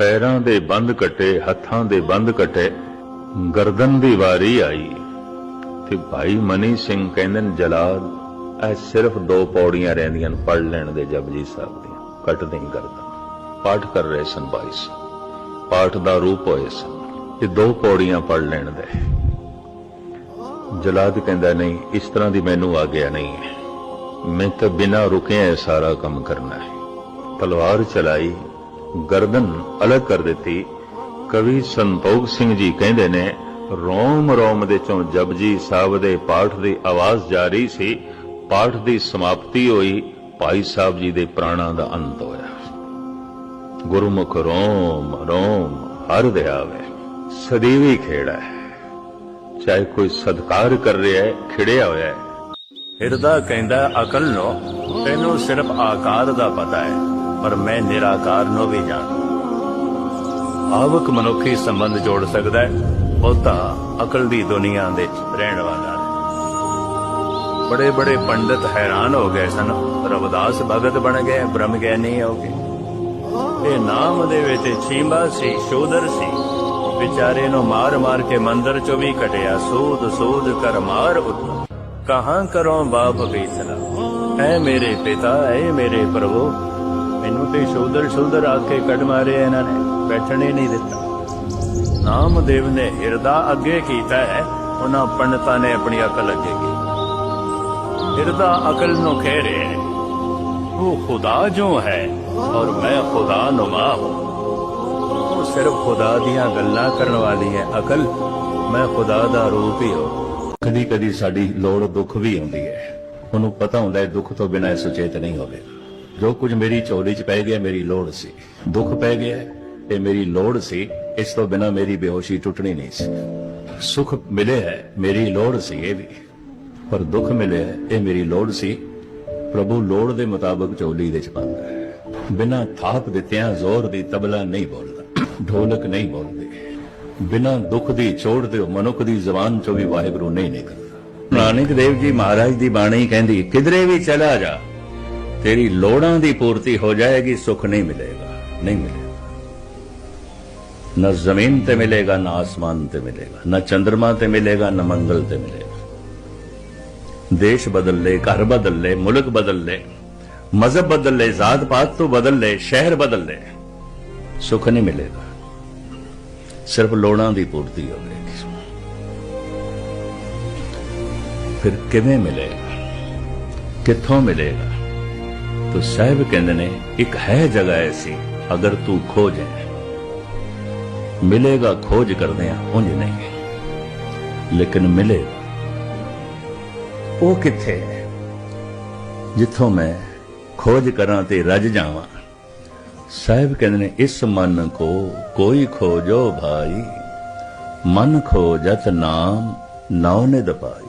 ਪੈਰਾਂ ਦੇ ਬੰਦ ਕੱਟੇ, ਹੱਥਾਂ ਦੇ ਬੰਦ ਕੱਟੇ, ਗਰਦਨ ਦੀ ਵਾਰੀ ਆਈ ਤੇ ਭਾਈ ਮਨੀ ਸਿੰਘ ਕਹਿੰਦੇ ਨੇ, ਜਲਾਲ, ਇਹ ਸਿਰਫ ਦੋ ਪੌੜੀਆਂ ਰਹਿੰਦੀਆਂ ਨੇ, ਪੜ ਲੈਣ ਦੇ ਜਪਜੀ ਸਾਹਿਬ ਦੀਆਂ, ਕੱਟ ਨਹੀਂ ਗਰਦਨ। ਪਾਠ ਕਰ ਰਹੇ ਸਨ ਭਾਈ ਸਾਹਿਬ। ਪਾਠ ਦਾ ਰੂਪ ਹੋਏ ਸਨ ਇਹ ਦੋ ਪੌੜੀਆਂ ਪੜ ਲੈਣ ਦੇ। ਜਲਾਦ ਕਹਿੰਦਾ, ਨਹੀਂ, ਇਸ ਤਰ੍ਹਾਂ ਦੀ ਮੈਨੂੰ ਆਗਿਆ ਨਹੀਂ ਹੈ। ਮੈਂ ਤਾਂ ਬਿਨਾਂ ਰੁਕਿਆ ਇਹ ਸਾਰਾ ਕੰਮ ਕਰਨਾ ਹੈ। ਤਲਵਾਰ ਚਲਾਈ ਗਰਦਨ ਅਲੱਗ ਕਰ ਦਿੱਤੀ। ਕਵੀ ਸੰਤੋਖ ਸਿੰਘ ਜੀ ਕਹਿੰਦੇ ਨੇ, ਰੋਮ ਰੋਮ ਦੇ ਚੋਂ ਜਪਜੀ ਸਾਹਿਬ ਦੇ ਪਾਠ ਦੀ ਆਵਾਜ਼ ਜਾਰੀ ਸੀ। ਪਾਠ ਦੀ ਸਮਾਪਤੀ ਹੋਈ, ਭਾਈ ਸਾਹਿਬ ਜੀ ਦੇ ਪ੍ਰਾਣਾਂ ਦਾ ਅੰਤ ਹੋਇਆ। ਗੁਰਮੁਖ ਰੋਮ ਰੋਮ, ਹਰ ਦਿਆਵੇ ਸਦੀਵੀ ਖੇੜਾ ਹੈ। ਚਾਹੇ ਕੋਈ ਸਦਕਾਰ ਕਰ ਰਿਹਾ ਹੈ, ਖਿੜਿਆ ਹੋਇਆ ਹੈ। ਹਿਰਦਾ ਕਹਿੰਦਾ, ਅਕਲ ਨੂੰ, ਤੈਨੂੰ ਸਿਰਫ ਆਕਾਰ ਦਾ ਪਤਾ ਹੈ, ਪਰ ਮੈਂ ਨਿਰਾਕਾਰ ਨੂੰ ਵੀ ਜਾਣਦਾ ਆਵਕ ਮਨੁੱਖੀ ਸੰਬੰਧ ਜੋੜ ਸਕਦਾ ਹੈ, ਉਹ ਤਾਂ ਅਕਲ ਦੀ ਦੁਨੀਆ ਦੇ ਰਹਿਣ ਵਾਲਾ ਹੈ। ਬੜੇ ਬੜੇ ਪੰਡਤ ਹੈਰਾਨ ਹੋ ਗਏ ਸਨ, ਰਵਿਦਾਸ ਭਗਤ ਬਣ ਗਏ, ਬ੍ਰਹਮ ਗਿਆਨੀ ਹੋ ਗਏ। ਇਹ ਨਾਮ ਦੇ ਵਿੱਚ ਛੀਂਬਾ ਸੀ, ਸ਼ੋਦਰ ਸੀ। ਵਿਚਾਰੇ ਨੂੰ ਮਾਰ ਮਾਰ ਕੇ ਮੰਦਰ ਚੋਂ ਵੀ ਕਟਿਆ ਸੋਧ ਸੋਧ ਕਰ ਮਾਰ ਉੱਤ। ਕਹਾਂ ਕਰੋ ਬਾਪ ਬੀਸਲਾ ਐ ਮੇਰੇ ਪਿਤਾ, ਐ ਮੇਰੇ ਪ੍ਰਭੂ। ਮੈਨੂੰ ਤੇ ਸ਼ੋਦਰ ਸ਼ੋਦਰ ਆ ਕੇ ਕੱਢ ਮਾਰੇ ਇਹਨਾਂ ਨੇ, ਬੈਠਣ ਨਹੀਂ ਦਿੱਤਾ। ਨਾਮਦੇਵ ਨੇ ਹਿਰਦਾ ਅੱਗੇ ਕੀਤਾ ਹੈ, ਉਹਨਾਂ ਪੰਡਤਾਂ ਨੇ ਆਪਣੀ ਅਕਲ ਅੱਗੇ ਕੀਤੀ। ਹਿਰਦਾ ਅਕਲ ਨੂੰ ਕਹਿ ਰਿਹਾ ਹੈ। ਉਹ ਖੁਦਾ ਜੋ ਹੈ, ਔਰ ਮੈਂ ਖੁਦਾ ਨੁਮਾ ਹੂੰ। ਉਹ ਸਿਰਫ ਖੁਦਾ ਦੀਆਂ ਗੱਲਾਂ ਕਰਨ ਵਾਲੀ ਹੈ ਅਕਲ, ਮੈਂ ਖੁਦਾ ਦਾ ਰੂਪ ਹੀ ਹਾਂ। ਕਦੀ ਕਦੀ ਸਾਡੀ ਲੋੜ ਦੁੱਖ ਵੀ ਆਉਂਦੀ ਹੈ। ਉਹਨੂੰ ਪਤਾ ਹੁੰਦਾ ਹੈ ਦੁੱਖ ਤੋਂ ਬਿਨਾਂ ਇਹ ਸੁਚੇਤ ਨਹੀਂ ਹੋਵੇਗਾ। ਜੋ ਕੁਝ ਮੇਰੀ ਝੋਲੀ 'ਚ ਪੈ ਗਿਆ ਮੇਰੀ ਲੋੜ ਸੀ। ਦੁੱਖ ਪੈ ਗਿਆ ਇਹ ਮੇਰੀ ਲੋੜ ਸੀ ਇਸ ਤੋਂ ਬਿਨਾਂ ਮੇਰੀ ਬੇਹੋਸ਼ੀ ਟੁੱਟਣੀ ਨਹੀਂ ਸੀ। ਸੁਖ ਮਿਲੇ ਹੈ ਮੇਰੀ ਲੋੜ ਸੀ ਇਹ ਵੀ। ਪਰ ਦੁੱਖ ਮਿਲੇ ਹੈ, ਇਹ ਮੇਰੀ ਲੋੜ ਸੀ। ਪ੍ਰਭੂ ਲੋੜ ਦੇ ਮੁਤਾਬਕ ਚੋਲੀ ਦੇ ਚ ਪਾਉਂਦਾ ਹੈ। ਬਿਨਾਂ ਥਾਪ ਦਿੱਤਿਆਂ ਜ਼ੋਰ ਦੀ ਤਬਲਾ ਨਹੀਂ ਬੋਲਦਾ ਢੋਲਕ ਨਹੀਂ ਬੋਲਦਾ। ਬਿਨਾ ਦੁੱਖ ਦੀ ਛੋੜ ਦਿਓ, ਮਨੁੱਖ ਦੀ ਜ਼ਬਾਨ ਚੋਂ ਵੀ ਵਾਹਿਗੁਰੂ ਨਹੀਂ ਨਿਕਲਦਾ। ਨਾਨਕ ਦੇਵ ਜੀ ਮਹਾਰਾਜ ਦੀ ਬਾਣੀ ਕਹਿੰਦੀ, ਕਿਧਰੇ ਵੀ ਚਲਾ ਜਾ, ਤੇਰੀ ਲੋੜਾਂ ਦੀ ਪੂਰਤੀ ਹੋ ਜਾਏਗੀ, ਸੁਖ ਨਹੀਂ ਮਿਲੇਗਾ ਨਹੀਂ ਮਿਲੇਗਾ। ਨਾ ਜ਼ਮੀਨ ਤੇ ਮਿਲੇਗਾ, ਨਾ ਆਸਮਾਨ ਤੇ ਮਿਲੇਗਾ, ਨਾ ਚੰਦਰਮਾ ਤੇ ਮਿਲੇਗਾ, ਨਾ ਮੰਗਲ ਤੇ ਮਿਲੇਗਾ। ਦੇਸ਼ ਬਦਲ ਲੈ, ਘਰ ਬਦਲ ਲੈ, ਮੁਲਕ ਬਦਲ ਲੈ, ਮਜ਼ਹਬ ਬਦਲ ਲੈ ਜ਼ਾਤ ਪਾਤ ਤੋਂ ਬਦਲ ਲੈ, ਸ਼ਹਿਰ ਬਦਲ ਲੈ, ਸੁੱਖ ਨਹੀਂ ਮਿਲੇਗਾ। ਸਿਰਫ ਲੋੜਾਂ ਦੀ ਪੂਰਤੀ ਹੋਵੇਗੀ ਫਿਰ ਕਿਵੇਂ ਮਿਲੇਗਾ? ਕਿੱਥੋਂ ਮਿਲੇਗਾ? ਤੋ ਸਾਹਿਬ ਕਹਿੰਦੇ ਨੇ, ਇੱਕ ਹੈ ਜਗ੍ਹਾ ਐਸੀ, ਅਗਰ ਤੂੰ ਖੋਜੇ ਮਿਲੇਗਾ ਖੋਜ ਕਰਦੇ ਆ ਉਂਝ ਨਹੀਂ। ਲੇਕਿਨ ਮਿਲੇਗਾ ਉਹ ਕਿੱਥੇ ਜਿੱਥੋਂ ਮੈਂ ਖੋਜ ਕਰਾਂ ਤੇ ਰੱਜ ਜਾਵਾਂ। ਸਾਹਿਬ ਕਹਿੰਦੇ ਨੇ, ਇਸ ਮਨ ਕੋ ਕੋਈ ਖੋਜੋ ਭਾਈ, ਮਨ ਖੋਜਤ ਨਾਮ, ਨਾਉ ਨੇ ਦਪਾਈ